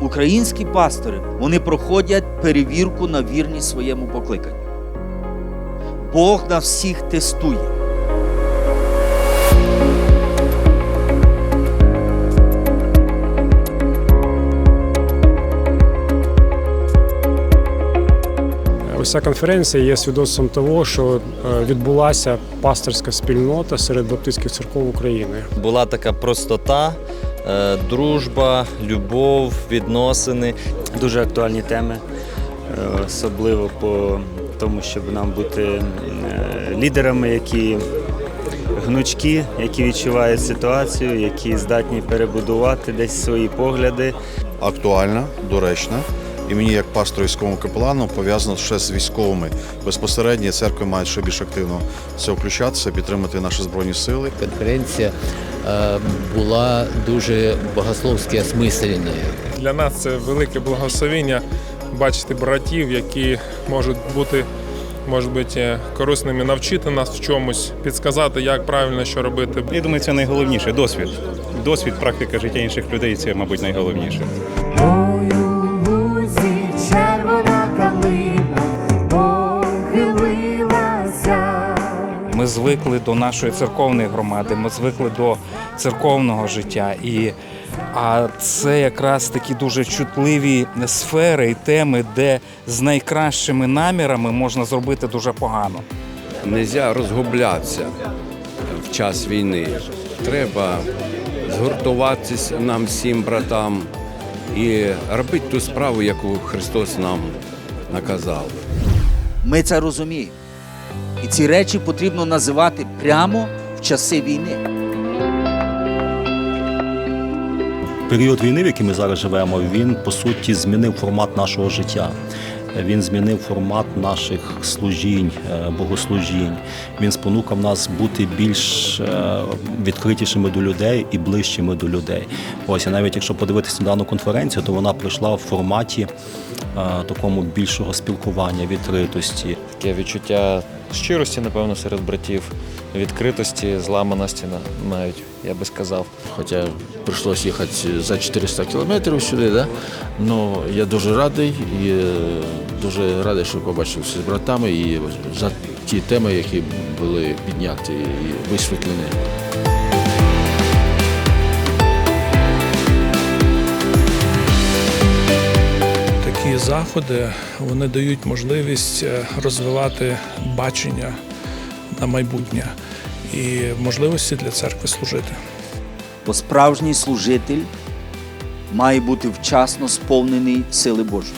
Українські пастори вони проходять перевірку на вірність своєму покликанню. Бог нас всіх тестує. Ця конференція є свідоцтвом того, що е, відбулася пасторська спільнота серед баптистських церков України. Була така простота, е, дружба, любов, відносини. дуже актуальні теми, е, особливо по тому, щоб нам бути лідерами, які гнучкі, які відчувають ситуацію, які здатні перебудувати десь свої погляди. актуальна, доречна. І мені, як пастору військовому капелану, пов'язано ще з військовими. Безпосередньо церкви мають ще більш активно це включатися, підтримати наші збройні сили. конференція е, була дуже богословськи осмисленою. Для нас це велике благословіння бачити братів, які можуть бути, може бути, корисними, навчити нас в чомусь, підсказати, як правильно що робити. Я думаю, це найголовніше досвід. Досвід, практика життя інших людей це, мабуть, найголовніше. Похилилася. Ми звикли до нашої церковної громади, ми звикли до церковного життя. І а це якраз такі дуже чутливі сфери і теми, де з найкращими намірами можна зробити дуже погано. Нельзя розгублятися в час війни. Треба згуртуватися нам всім братам і робити ту справу, яку Христос нам наказав. Ми це розуміємо. І ці речі потрібно називати прямо в часи війни. Період війни, в який ми зараз живемо, він по суті змінив формат нашого життя. Він змінив формат наших служінь, е, богослужінь. Він спонукав нас бути більш е, відкритішими до людей і ближчими до людей. Ось і навіть якщо подивитися на дану конференцію, то вона пройшла в форматі е, такому більшого спілкування, відкритості. Таке відчуття щирості, напевно, серед братів, відкритості, зламаності на- навіть, я би сказав. Хоча прийшлося їхати за 400 кілометрів сюди, да? ну я дуже радий і е, дуже радий, що побачився з братами і за ті теми, які були підняті і висвітлені. Такі заходи вони дають можливість е, розвивати бачення на майбутнє і можливості для церкви служити. Бо справжній служитель має бути вчасно сповнений сили Божої.